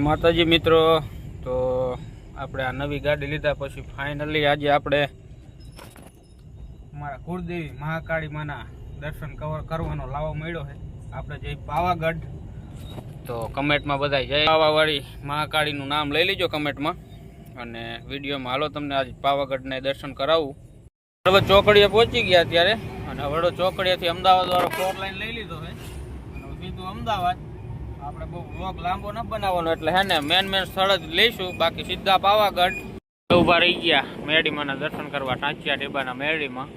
માતાજી મિત્રો, તો આપણે આ નવી ગાડી લીધા, પછી ફાઇનલી આજે આપણે મારા કુળદેવી મહાકાળી માના દર્શન કવર કરવાનો લાવો મળ્યો છે. આપણે જઈ પાવાગઢ. તો કમેન્ટમાં બધા જય પાવાવાળી મહાકાળીનું નામ લઈ લેજો કમેન્ટમાં. અને વિડીયોમાં હાલો તમને આજે પાવાગઢને દર્શન કરાવું. હવે ચોકડીએ પહોંચી ગયા ત્યારે, અને વડો ચોકડીએથી અમદાવાદ વાળો ફોર લાઈન લઈ લીધો છે. અને સીધું અમદાવાદ. આપણે બહુ વ્લોગ લાંબો ન બનાવવાનો એટલે હે ને મેન મેન સ્થળ જ લઈશું. બાકી સીધા પાવાગઢ. ઊભા રહી ગયા મેરડીમાંના દર્શન કરવા, ટાંચિયા ટેબાના મેળીમાં.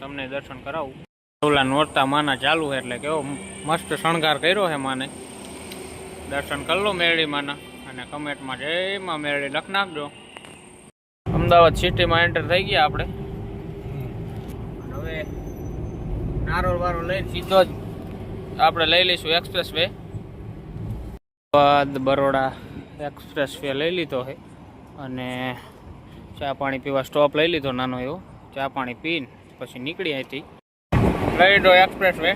તમને દર્શન કરાવું. ઓલા નોરતા માના ચાલુ છે એટલે કેવો મસ્ત શણગાર કર્યો છે માને. દર્શન કરી લો મેરડીમાંના અને કમેન્ટમાં જય માં મેરડી લખ નાખજો. અમદાવાદ સિટીમાં એન્ટર થઈ ગયા આપણે. હવે નારોલ વારો લઈને સીધો જ આપણે લઈ લઈશું એક્સપ્રેસ વે બાદ બરોડા એક્સપ્રેસ વે લઈ લીધો છે. અને ચા પાણી પીવા સ્ટોપ લઈ લીધો નાનો એવો. ચા પાણી પીને પછી નીકળી હતી. લઈ લીધો એક્સપ્રેસ વે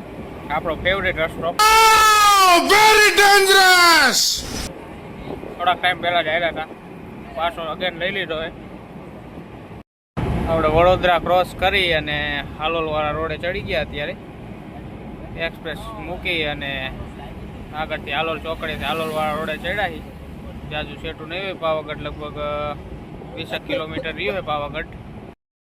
આપણો ફેવરેટ રસ્તો વેરી ડેન્જરસ થોડાક ટાઈમ પહેલા જ આવ્યા હતા પાછો અગેન લઈ લીધો છે. આપણે વડોદરા ક્રોસ કરી અને હાલોલવાળા રોડે ચડી ગયા અત્યારે. એક્સપ્રેસ મૂકી અને આગળથી હાલોલ ચોકડીથી હાલોલવાળા રોડે ચડ્યા જાજુ સેટું નહીં હોય પાવાગઢ, લગભગ વીસેક કિલોમીટર રહ્યો હોય પાવાગઢ.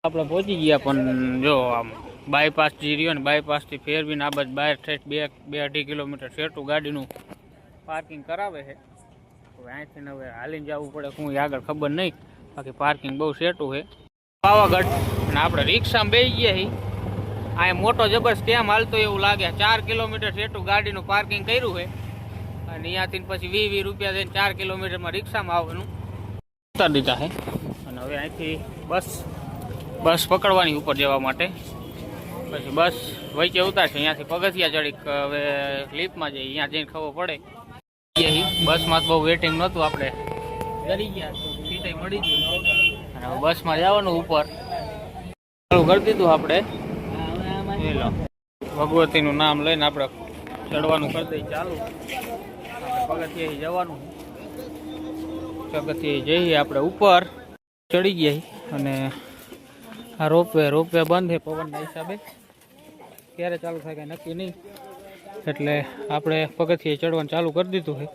આપણે પહોંચી ગયા, પણ જો આમ બાયપાસ જે રહ્યો ને બાયપાસથી ફેરવીને આ બાજુ બહાર ઠેઠ બે બે અઢી કિલોમીટર સેટું ગાડીનું પાર્કિંગ કરાવે છે. હવે અહીંથી હવે હાલીને જવું પડે, શું આગળ ખબર નહીં. બાકી પાર્કિંગ બહુ સેટું છે. પાવાગઢ, અને આપણે રિક્ષામાં બેસી ગયા છીએ. આ મોટો જબર સ્ટેમ હાલતો એવું લાગે. ચાર કિલોમીટર સેટું ગાડીનું પાર્કિંગ કર્યું છે. અને અહીંયાથી પછી વીસ વીસ રૂપિયા દઈને ચાર કિલોમીટરમાં રિક્ષામાં આવવાનું. ઉતારી દીધા છે. અને હવે અહીંથી બસ બસ પકડવાની ઉપર જવા માટે. પછી બસ વચ્ચે ઉતારશે. અહીંયાથી પગથિયા ચડી હવે લિફ્ટમાં જઈએ. અહીંયા જઈને ખબર પડે. બસમાં તો બહુ વેટિંગ નહોતું આપણે. ડરી ગયા તો સીટે મળી ગઈ. અને હવે બસમાં જવાનું ઉપર. ચાલુ કરી દીધું આપણે. ભગવતીનું નામ લઈને આપણે ચડવાનું કરી દઈએ. ચાલુ. પગથિયે જવાનું પગથિયે જઈએ આપણે ઉપર. ચડી ગયા અને આ રોપવે રોપવે બંધ છે પવનના હિસાબે. ક્યારે ચાલુ થાય કાંઈ નક્કી નહીં. એટલે આપણે પગથિયે ચડવાનું ચાલુ કરી દીધું છે.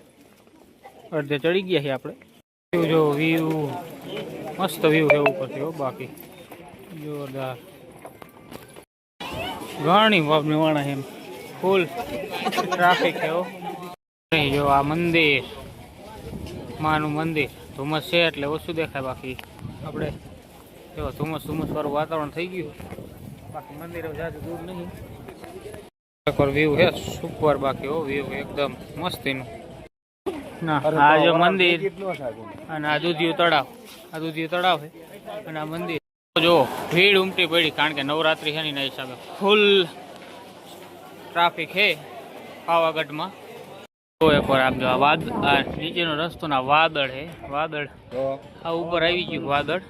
અડધે ચડી ગયા છે આપણે. જો વ્યૂ મસ્ત વ્યૂ છે ઉપરથી હો બાકી. જોરદાર. ઘણી વાપ વાણા એમ. ફૂલ ટ્રાફિક છે જો આ મંદિર માનું મંદિર. ધુમ્મસ છે એટલે ઓછું દેખાય બાકી. આપણે જો ધુમ્મસ ધુમ્મસ વાળું વાતાવરણ થઈ ગયું. બાકી મંદિરો જાજુ દૂર નહીં. વ્યૂ છે સુપર બાકી હો વ્યૂ એકદમ મસ્તીનું. આ જો મંદિર અને આ દૂધિયું તળાવ આ દૂધિયું તળાવ છે અને આ મંદિર જો ભીડ ઉમટી પડી કારણ કે નવરાત્રી છે ને એના હિસાબે. ફૂલ ટ્રાફિક છે પાવાગઢમાં તો એકવાર આમ જો આ વાદ આ નીચેનો રસ્તો ના વાદળ હે વાદળ. આ ઉપર આવી ગયું વાદળ.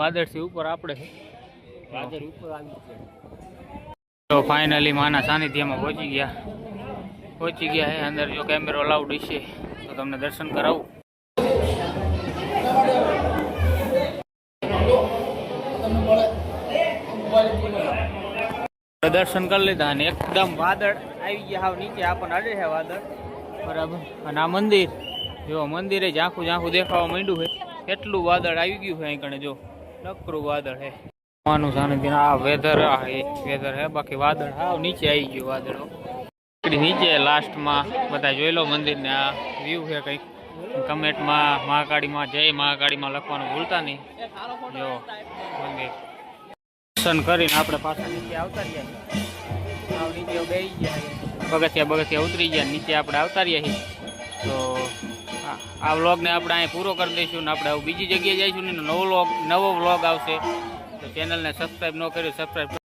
વાદળથી ઉપર આપણે. છે વાદળ ઉપર આવી તો ફાઇનલી માના સાનિધ્યમાં પહોંચી ગયા. પહોંચી ગયા હે અંદર જો કેમેરો અલાઉડ છે તો તમને દર્શન કરાવું. દર્શન કરી લીધા અને એકદમ વાદળ આવી ગયા. હાવ નીચે આપણને અડે છે વાદળ. બરાબર. અને આ મંદિર, જો મંદિરે ઝાંખું ઝાંખું દેખાવા માંડ્યું છે. એટલું વાદળ આવી ગયું છે અહીં કણે જો. નકરું વાદળ છે. માનું સાનિધ્ય આ વેધર આ વેધર હે બાકી વાદળ હાવ નીચે આવી ગયું વાદળો નીચે લાસ્ટમાં બધા જોઈ લો મંદિરને આ વ્યૂ છે કંઈક. કમેન્ટમાં મહાકાળીમાં જય મહાકાળીમાં લખવાનું ભૂલતા નહીં. જો, મંદિર. દર્શન કરીને આપણે પાછા નીચે આવતા રહ્યા નીચે બેસી ગયા પગથિયા પગથિયા ઉતરી ગયા, નીચે આપણે આવતા રહ્યા છીએ. તો આ વ્લોગને આપણે અહીં પૂરો કરી દઈશું ને આપણે બીજી જગ્યાએ જઈશું ને નવો વ્લોગ નવો વ્લોગ આવશે. તો ચેનલને સબસ્ક્રાઈબ ન કર્યું સબસ્ક્રાઈબ